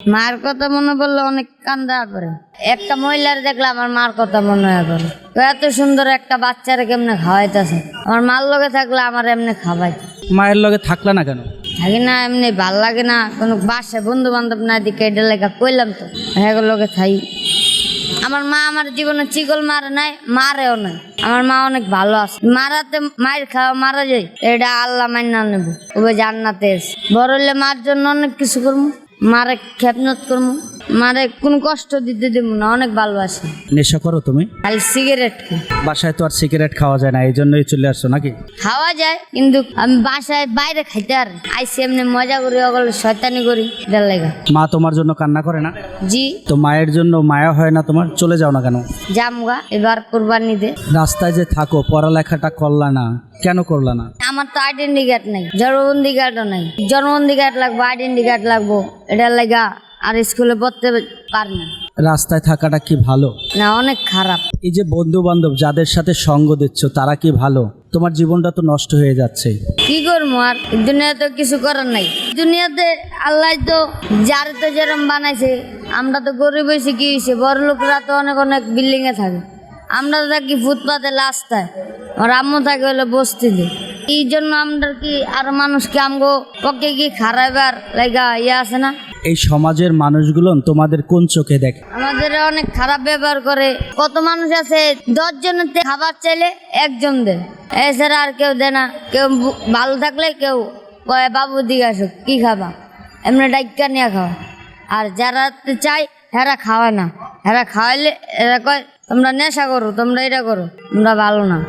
মার কথা মনে পড়লে অনেক কান্দা করে। একটা মহিলার দেখলে আমার মার কথা মনে হয় করে এত সুন্দর একটা বাচ্চারে কেমনে খাওয়াইতেছে? আমার মার লগে থাকলে আমার এমনি খাওয়াইতে। মায়ের লগে থাকলা না কেন? থাকি না এমনি ভালো লাগে না। কোনো বাসায় বন্ধু বান্ধব না দিকে এটা লেখা কইলাম তো। হ্যাঁ লগে থাই। আমার মা আমার জীবনে চিকল মারে নাই মারেও নাই। আমার মা অনেক ভালো আছে। মারাতে মায়ের খাওয়া মারা যায় এটা আল্লাহ মাইনা নেব। ওবে জান্নাতে এসে। বড় হলে মার জন্য অনেক কিছু করব। মারে খেপনত করব মারে কোনো কষ্ট দিতে দেবো না অনেক ভালোবাসি। নেশা করো তুমি? খালি সিগারেট খাই। বাসায় তো আর সিগারেট খাওয়া যায় না এই জন্যই চলে আসছো নাকি? খাওয়া যায় কিন্তু আমি বাসায় বাইরে খাইতে আর আইসি এমনি মজা করি ওগুলো শয়তানি করি এটার লেগা। মা তোমার জন্য কান্না করে না? জি। তো মায়ের জন্য মায়া হয় না তোমার? চলে যাও না কেন? জামগা এবার কোরবানিতে রাস্তায় যে থাকো পড়ালেখাটা করলা না কেন করলা না? আমার তো আইডেন্টি কার্ড নাই জন্মবন্দি কার্ডও নাই। জন্মবন্দি কার্ড লাগবো আইডেন্টি কার্ড লাগবো এটার লেগা আর স্কুলে পড়তে পারি না। রাস্তায় থাকাটা কি ভালো? না অনেক খারাপ। এই যে বন্ধু বান্ধব যাদের সাথে সঙ্গ দিচ্ছ তারা কি ভালো? তোমার জীবনটা তো নষ্ট হয়ে যাচ্ছে। কি করব আর? দুনিয়াতে কিছু করার নাই। দুনিয়াতে আল্লাহ তো যার তো যেরকম বানাইছে আমরা তো গরিব হয়েছি কি হয়েছে? বড় লোকরা তো অনেক অনেক বিল্ডিং এ থাকে। আমরা তো থাকি ফুটপাতে লাস্তায় আর আম্মু থাকে হলো বস্তিতে। এই জন্য আমরা কি আর মানুষকে আমগো পক্ষে কি খারাপ আর লাগা ইয়ে আছে না? এই সমাজের মানুষগুলো তোমাদের কোন চোখে দেখে? আমাদের অনেক খারাপ ব্যবহার করে। কত মানুষ আছে দশ জনের খাবার চাইলে একজন দেয়। এছাড়া আর কেউ দেয় না। কেউ ভালো থাকলে কেউ বাবু দিকে আসো, কি খাবা? এমনি ডাইকা নিয়ে খাওয়া। আর যারা চাই হেরা খাওয়ায় না। হেরা খাওয়াইলে এরা কয়, তোমরা নেশা করো, তোমরা এটা করো, তোমরা ভালো না।